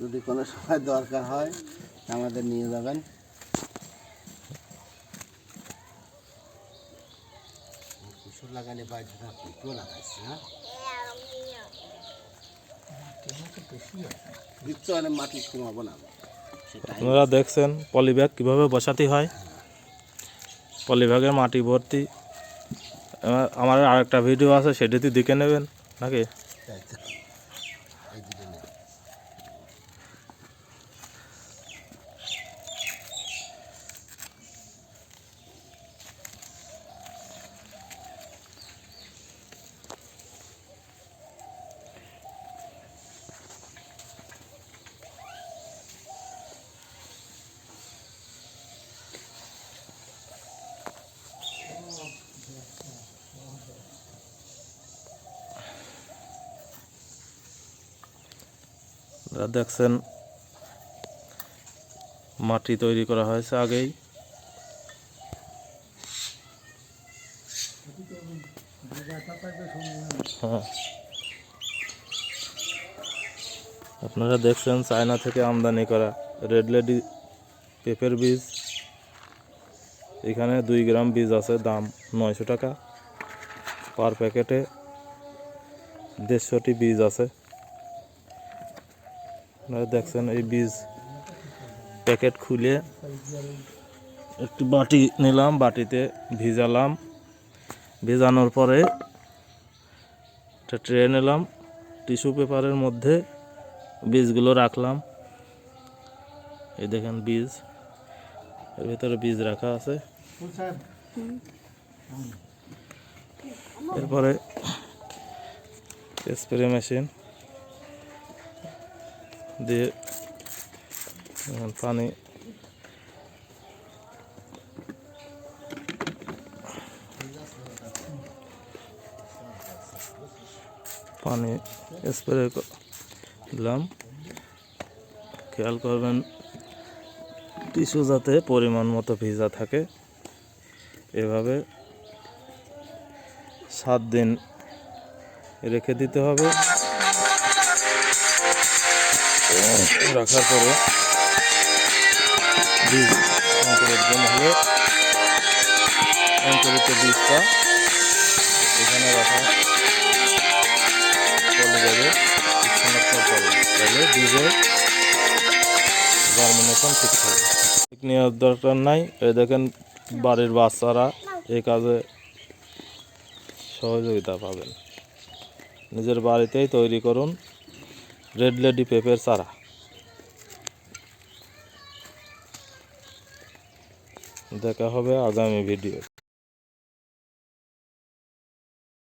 যদি কোনো সময় দরকার হয় আমাদের নিয়ে যাবেন। কুসুর লাগালে বাড়িতে কুকুর লাগাইছে হ্যাঁ? মাটি কমাবো না। আপনারা দেখছেন পলিব্যাগ কীভাবে বসাতে হয়। পলিব্যাগের মাটি ভর্তি। আমার- আমার আরেকটা ভিডিও আছে সেটিতে দেখে নেবেন নাকি? দেখছেন, মাটি তৈরি করা হয়েছে আগেই। হ্যাঁ। আপনারা দেখছেন, চায়না থেকে আমদানি করা রেড লেডি পেঁপের বীজ। এখানে দুই গ্রাম বীজ আছে, দাম নয়শো টাকা। পার প্যাকেটে দেড়শোটি বীজ আছে। আপনারা দেখছেন এই বীজ প্যাকেট খুলে একটি বাটি নিলাম, বাটিতে ভিজালাম। ভেজানোর পরে একটা ট্রে নিলাম, টিস্যু পেপারের মধ্যে বীজগুলো রাখলাম। এই দেখেন বীজ, এর ভিতরে বীজ রাখা আছে। এরপরে স্প্রে মেশিন। দিয়ে পানি পানি স্প্রে দিলাম। খেয়াল করবেন, টিস্যু যাতে পরিমাণ মতো ভিজা থাকে। এভাবে সাত দিন রেখে দিতে হবে। রাখার পরে অঙ্কুরিত হলে অঙ্কুরিত বীজটা, এখানে রাখা চলে যাবে সংরক্ষণ করে তাহলে বীজের জার্মিনেশন ঠিক থাকবে ঠিক নেওয়ার দরকার নাই। এই দেখেন বাড়ির বাচ্চারা এই কাজে সহযোগিতা পাবেন। নিজের বাড়িতেই তৈরি করুন। রেড লেডি পেঁপের চারা দেখা হবে আগামী ভিডিও